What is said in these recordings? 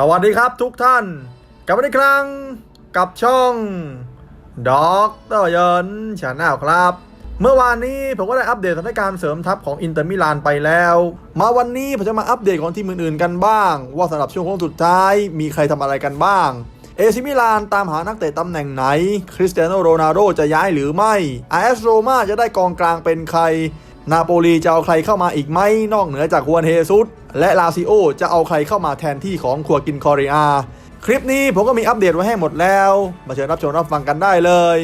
สวัสดีครับทุกท่าน กลับมาอีกครั้งกับช่องด็อกเตอร์ยนชาแนลครับ เมื่อวานนี้ผมก็ได้อัปเดตสถานการณ์เสริมทัพของอินเตอร์มิลานไปแล้ว มาวันนี้ผมจะมาอัปเดตของทีมอื่นๆกันบ้าง ว่าสำหรับช่วงโค้งสุดท้ายมีใครทำอะไรกันบ้าง เอซิมิลานตามหานักเตะตำแหน่งไหน คริสเตียโนโรนัลโดจะย้ายหรือไม่อาเอสโรมาจะได้กองกลางเป็นใคร นาโปลีจะเอาใครเข้ามาอีกไหมนอกเหนือจากฮวนเฮซุสและลาซิโอจะเอาใครเข้ามาแทนที่ของครัวกินคอริอา คลิปนี้ผมก็มีอัปเดตไว้ให้หมดแล้ว มาเชิญรับชมรับฟังกันได้เลย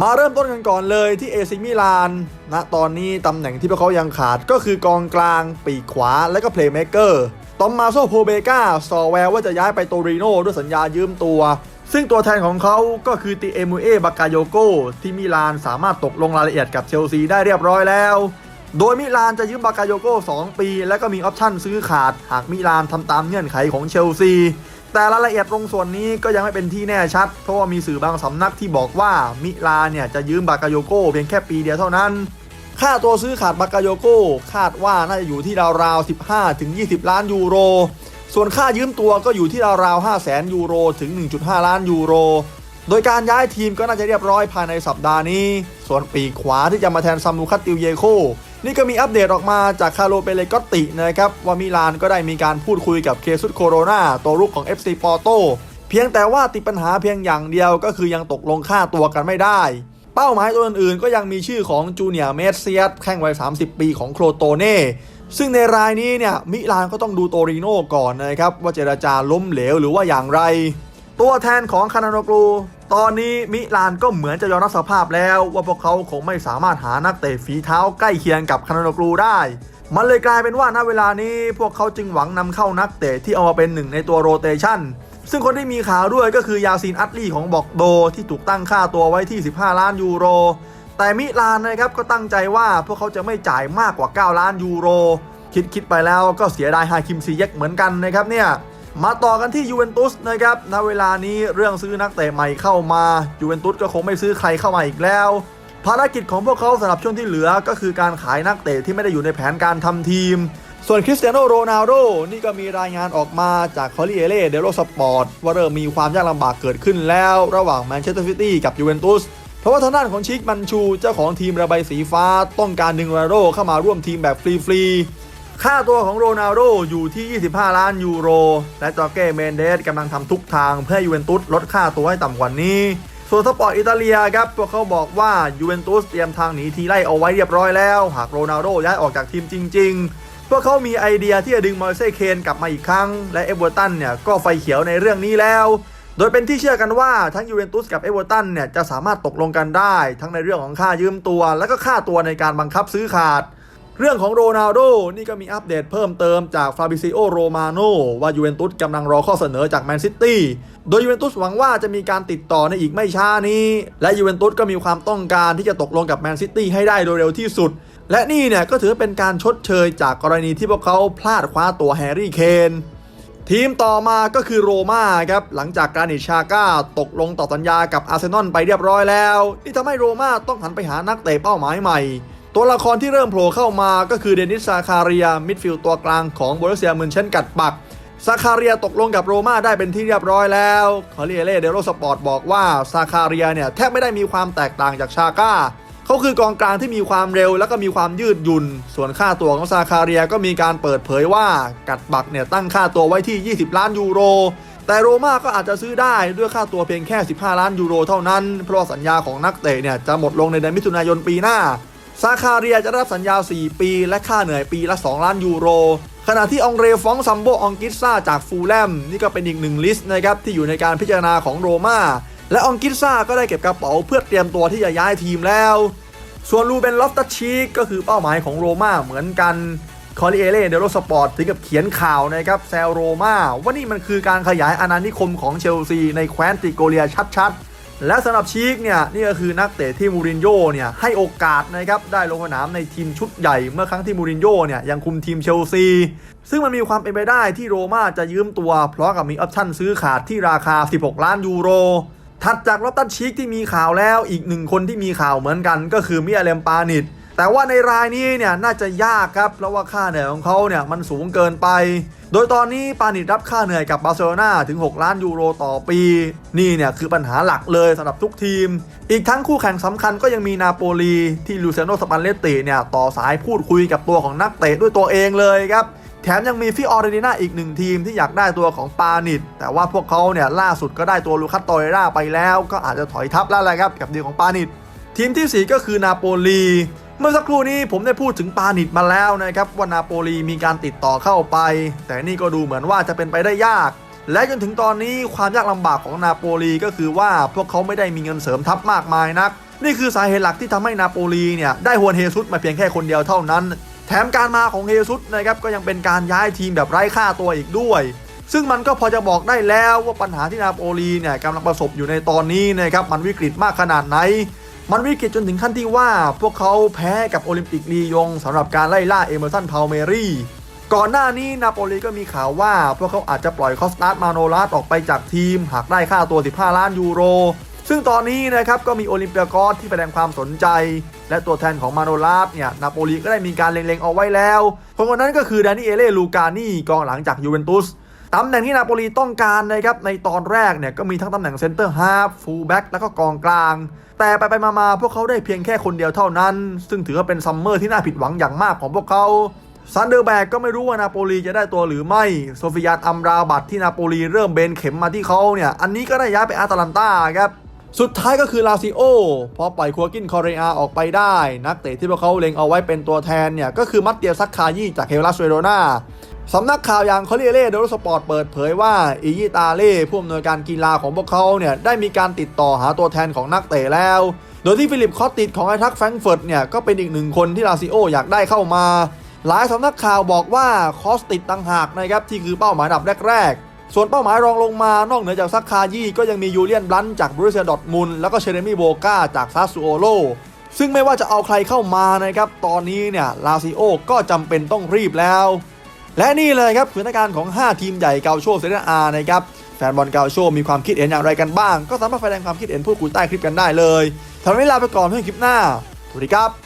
มาเริ่มต้นกันก่อนเลยที่เอซิมิลานณตอนนี้ตำแหน่งที่พวกเขายังขาดก็คือกองกลาง ปีกขวาและก็เพลย์เม k เกอร์ ตอมมาโซโพเบกาสอแววว่าจะย้ายไปโตริโนด้วยสัญญายืมตัว ซึ่งตัวแทนของเขาก็คือติเอมูเอบากาโยโกที่มิลานสามารถตกลงรายละเอียดกับเชลซีได้เรียบร้อยแล้ว โดยมิลานจะยืมบากาโยโก2ปี และก็มีออปชั่นซื้อขาด หากมิลานทำตามเงื่อนไขของเชลซีแต่รายละเอียดตรงส่วนนี้ก็ยังไม่เป็นที่แน่ชัด เพราะว่ามีสื่อบางสำนักที่บอกว่ามิลานเนี่ยจะยืมบากาโยโกเพียงแค่ปีเดียวเท่านั้น ค่าตัวซื้อขาดบากาโยโก้คาดว่าน่าจะอยู่ที่ราวๆ 15 ถึง 20 ล้านยูโร ส่วนค่ายืมตัวก็อยู่ที่ราวๆ5แสนยูโรถึง 1.5 ล้านยูโร โดยการย้ายทีมก็น่าจะเรียบร้อยภายในสัปดาห์นี้ ส่วนปีกขวาที่จะมาแทนซัมมูคัตติลเยโค นี่ก็มีอัปเดตออกมาจากคาร์โลเปเลกอตตินะครับว่ามิลานก็ได้มีการพูดคุยกับเคซุสโคโรนาตัวรุกของ FC ปอร์โตเพียงแต่ว่าติดปัญหาเพียงอย่างเดียวก็คือยังตกลงค่าตัวกันไม่ได้ เป้าหมายตัวอื่นๆ ก็ยังมีชื่อของจูเนียร์เมสเซียสแข้งวัย 30 ปีของโครโตเน่ ซึ่งในรายนี้เนี่ยมิลานก็ต้องดูโตริโน่ก่อนนะครับ ว่าเจราจาล้มเหลวหรือว่าอย่างไร ตัวแทนของคานาโนกรูตอนนี้มิลานก็เหมือนจะยอมรับสภาพแล้ว ว่าพวกเขาคงไม่สามารถหานักเตะฝีเท้าใกล้เคียงกับคานาโนกรูได้มันเลยกลายเป็นว่าณเวลานี้พวกเขาจึงหวังนำเข้านักเตะที่เอามาเป็นหนึ่งในตัวโรเตชัน ซึ่งคนที่มีข่าวด้วยก็คือยาซีนอัตลีของบอกโดที่ถูกตั้งค่าตัวไว้ที่ 15 ล้านยูโร แต่มิลานนะครับก็ตั้งใจว่าพวกเขาจะไม่จ่ายมากกว่า 9 ล้านยูโร คิดคิดไปแล้วก็เสียดายฮาคิมซีเยกเหมือนกันนะครับเนี่ยมาต่อกันที่ยูเวนตุสนะครับณเวลานี้เรื่องซื้อนักเตะใหม่เข้ามายูเวนตุสก็คงไม่ซื้อใครเข้ามาอีกแล้ว ภารกิจของพวกเขาสำหรับช่วงที่เหลือก็คือการขายนักเตะที่ไม่ได้อยู่ในแผนการทำทีม ส่วนคริสเตียโนโรนัลโดนี่ก็มีรายงานออกมาจากคอริเอเล่เดโรสปอร์ตว่าเริ่มมีความยากลำบากเกิดขึ้นแล้ว ระหว่างแมนเชสเตอร์ซิตี้กับยูเวนตุสเพราะว่าทางด้านของชิคมันชูเจ้าของทีมระบายสีฟ้าต้องการดึงโรนัลโดเข้ามาร่วมทีมแบบฟรีๆค่าตัวของโรนัลโดอยู่ที่ 25 ล้านยูโร และจอร์เก้เมนเดสกำลังทำทุกทางเพื่อยูเวนตุสลดค่าตัวให้ต่ำกว่านี้ส่วนสปอร์ตอิตาเลียครับ พวกเขาบอกว่ายูเวนตุสเตรียมทางหนีทีไล่เอาไว้เรียบร้อยแล้ว หากโรนัลโดย้ายออกจากทีมจริง ๆ พวกเขามีไอเดียที่จะดึงมอร์เซเคนกลับมาอีกครั้ง และเอเวอร์ตันเนี่ยก็ไฟเขียวในเรื่องนี้แล้ว โดยเป็นที่เชื่อกันว่าทั้งยูเวนตุสกับเอเวอร์ตันเนี่ยจะสามารถตกลงกันได้ ทั้งในเรื่องของค่ายืมตัว และก็ค่าตัวในการบังคับซื้อขาด เรื่องของโรนัลโดนี่ก็มีอัปเดตเพิ่มเติมจากฟาบิซิโอโรมาโนว่ายูเวนตุสกำลังรอข้อเสนอจากแมนซิตี้โดยยูเวนตุสหวังว่าจะมีการติดต่อในอีกไม่ช้านี้ และยูเวนตุสก็มีความต้องการที่จะตกลงกับแมนซิตี้ให้ได้โดยเร็วที่สุด และนี่เนี่ยก็ถือเป็นการชดเชยจากกรณีที่พวกเขาพลาดคว้าตัวแฮร์รี่เคนทีมต่อมาก็คือโรม่าครับ หลังจากการนิชาก้าตกลงต่อสัญญากับอาร์เซนอลไปเรียบร้อยแล้วนี่ทำให้โรม่าต้องหันไปหานักเตะเป้าหมายใหม่ ตัวละครที่เริ่มโผล่เข้ามาก็คือเดนิสซาคาเรียมิดฟิลด์ตัวกลางของโบรุเซียมืนเช่นกัดปักซาคาเรียตกลงกับโรม่าได้เป็นที่เรียบร้อยแล้วคอริเอเล่เดโรสปอร์ตบอกว่าซาคาเรียเนี่ยแทบไม่ได้มีความแตกต่างจากชาก้า เขาคือกองกลางที่มีความเร็วแล้วก็มีความยืดหยุ่น ส่วนค่าตัวของซาคาเรียก็มีการเปิดเผยว่ากัดบักเนี่ยตั้งค่าตัวไว้ที่ 20 ล้านยูโร แต่โรม่าก็อาจจะซื้อได้ด้วยค่าตัวเพียงแค่ 15 ล้านยูโรเท่านั้น เพราะสัญญาของนักเตะเนี่ยจะหมดลงในเดือนมิถุนายนปีหน้า ซาคาเรียจะรับสัญญา 4 ปี และค่าเหนื่อยปีละ 2 ล้านยูโร ขณะที่องเรฟองซัมโบองกิสซาจากฟูลแลมนี่ก็เป็นอีกหนึ่งลิสต์นะครับที่อยู่ในการพิจารณาของโรม่า และองกิสซาก็ได้เก็บกระเป๋าเพื่อเตรียมตัวที่จะย้ายทีมแล้ว ส่วนลูเบนลอฟตัชชีกก็คือเป้าหมายของโรม่าเหมือนกันคอริเอเล่เดโรสปอร์ตถึงกับเขียนข่าวนะครับแซลโรม่าว่านี่มันคือการขยายอาณานิคมของเชลซีในแคว้นติโกเลียชัดๆ และสำหรับชีกเนี่ยนี่ก็คือนักเตะที่มูรินโญ่เนี่ยให้โอกาสนะครับได้ลงสนามในทีมชุดใหญ่เมื่อครั้งที่มูรินโญ่เนี่ยยังคุมทีมเชลซี ซึ่งมันมีความเป็นไปได้ที่โรม่าจะยืมตัว เพราะกับมีออปชั่นซื้อขาดที่ราคา 16 ล้านยูโร ถัดจากลอตตันชีกที่มีข่าวแล้วอีกหนึ่งคนที่มีข่าวเหมือนกันก็คือมิอาเลมปานิดแต่ว่าในรายนี้เนี่ยน่าจะยากครับเพราะว่าค่าเหนื่อยของเขาเนี่ยมันสูงเกินไป โดยตอนนี้ปานิดรับค่าเหนื่อยกับบาร์เซโลนาถึง 6 ล้านยูโรต่อปี นี่เนี่ยคือปัญหาหลักเลยสำหรับทุกทีม อีกทั้งคู่แข่งสำคัญก็ยังมีนาโปลีที่ลูเซโนสปันเลตติเนี่ยต่อสายพูดคุยกับตัวของนักเตะด้วยตัวเองเลยครับ แถมยังมีฟิออร์เรดิน่าอีกหนึ่งทีมที่อยากได้ตัวของปานิดแต่ว่าพวกเขาเนี่ยล่าสุดก็ได้ตัวลูคัสโตเรราไปแล้ว ก็อาจจะถอยทับแล้วแหละครับกับดีของปานิดทีมที่ 4 ก็คือนาโปลีเมื่อสักครู่นี้ผมได้พูดถึงปานิดมาแล้วนะครับว่านาโปลีมีการติดต่อเข้าไป แต่นี่ก็ดูเหมือนว่าจะเป็นไปได้ยาก และจนถึงตอนนี้ความยากลำบากของนาโปลีก็คือว่าพวกเขาไม่ได้มีเงินเสริมทัพมากมายนัก นี่คือสาเหตุหลักที่ทำให้นาโปลีเนี่ยได้ฮวนเฮซุสมาเพียงแค่คนเดียวเท่านั้น แถมการมาของเฮซุสนะครับก็ยังเป็นการย้ายทีมแบบไร้ค่าตัวอีกด้วย ซึ่งมันก็พอจะบอกได้แล้วว่าปัญหาที่นาโปลีเนี่ยกำลังประสบอยู่ในตอนนี้นะครับมันวิกฤตมากขนาดไหน มันวิกฤตจนถึงขั้นที่ว่า พวกเขาแพ้กับโอลิมปิกลียงสำหรับการไล่ล่าเอเมอร์สันพาวเมรี่ก่อนหน้านี้นาโปลีก็มีข่าวว่า พวกเขาอาจจะปล่อยคอสตาร์มาโนลัสออกไปจากทีม หากได้ค่าตัว 15 ล้านยูโร ซึ่งตอนนี้นะครับก็มีโอลิมเปียกอสที่แสดงความสนใจ และตัวแทนของมาโนลัสเนี่ยนาโปลีก็ได้มีการเล็งๆเอาไว้แล้วคนคนนั้นก็คือดานิเอเลลูกานี่กองหลังจากยูเวนตุสตำแหน่งที่นาโปลีต้องการนะครับในตอนแรกเนี่ยก็มีทั้งตำแหน่งเซนเตอร์ฮาฟฟูลแบ็กแล้วก็กองกลาง แต่ไปไปมาๆพวกเขาได้เพียงแค่คนเดียวเท่านั้น ซึ่งถือว่าเป็นซัมเมอร์ที่น่าผิดหวังอย่างมากของพวกเขาซันเดอร์แบกก็ไม่รู้ว่านาโปลีจะได้ตัวหรือไม่ โซฟิยานอัมราบัตที่นาโปลีเริ่มเบนเข็มมาที่เขาเนี่ย อันนี้ก็ได้ย้ายไปอาตาลันตาครับ สุดท้ายก็คือลาซิโอพอปล่อยคัวกินคอเรอาออกไปได้ นักเตะที่พวกเขาเล็งเอาไว้เป็นตัวแทนเนี่ย ก็คือมัตเตียซักคายี่จากเฮลัสเวโรนาสำนักข่าวอย่างคอเรียเล่โดโรสปอร์ตเปิดเผยว่าอียิตาเล่ผู้อำนวยการกีฬาของพวกเขาเนี่ยได้มีการติดต่อหาตัวแทนของนักเตะแล้ว โดยที่ฟิลิปคอตติดของไอทักแฟรงเฟิร์ตเนี่ยก็เป็นอีกหนึ่งคนที่ลาซิโออยากได้เข้ามา หลายสำนักข่าวบอกว่าคอสติดต่างหากนะครับที่คือเป้าหมายอันดับแรกๆ ส่วนเป้าหมายรองลงมานอกเหนือจากซักคายี่ก็ยังมียูเลียนบลันจากบรูเซียดอทมุนแล้วก็เชเรมี่โบกาจากซาซูโอโลซึ่งไม่ว่าจะเอาใครเข้ามานะครับ ตอนนี้เนี่ยลาซิโอก็จำเป็นต้องรีบแล้ว และนี่เลยครับคือสถานการณ์ของ 5 ทีมใหญ่เกาโชเซเรียอานะครับ แฟนบอลเกาโชมีความคิดเห็นอย่างไรกันบ้าง ก็สามารถแสดงความคิดเห็นพูดคุยใต้คลิปกันได้เลยทำให้ลาไปก่อนเพื่อนคลิปหน้าสวัสดีครับ